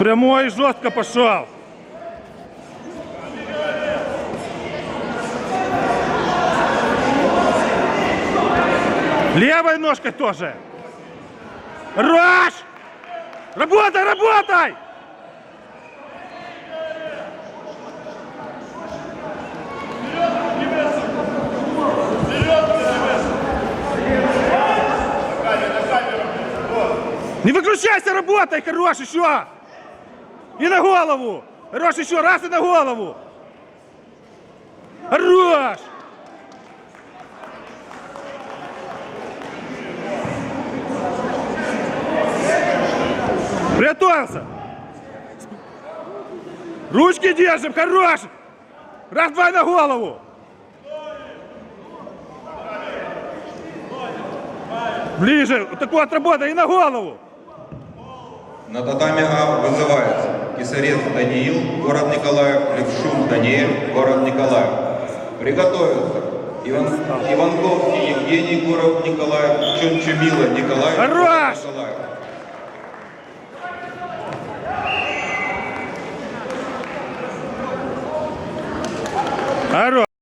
прямой жестко пошел. Левой ножкой тоже. Раш! Работай, работай! Не выключайся, работай, хорош, еще! И на голову! Хорош, еще раз и на голову! Хорош! Приготовился! Ручки держим, хорош! Раз, два на голову! Ближе, вот такую отработай и на голову! На татами вызывается Кисарец Даниил, город Николаев, Левшун Даниэль, город Николаев. Приготовиться. Иван, Иванковский Евгений, город Николаев, Чунчумила Николаев, Хорош! Николаев. Хорош!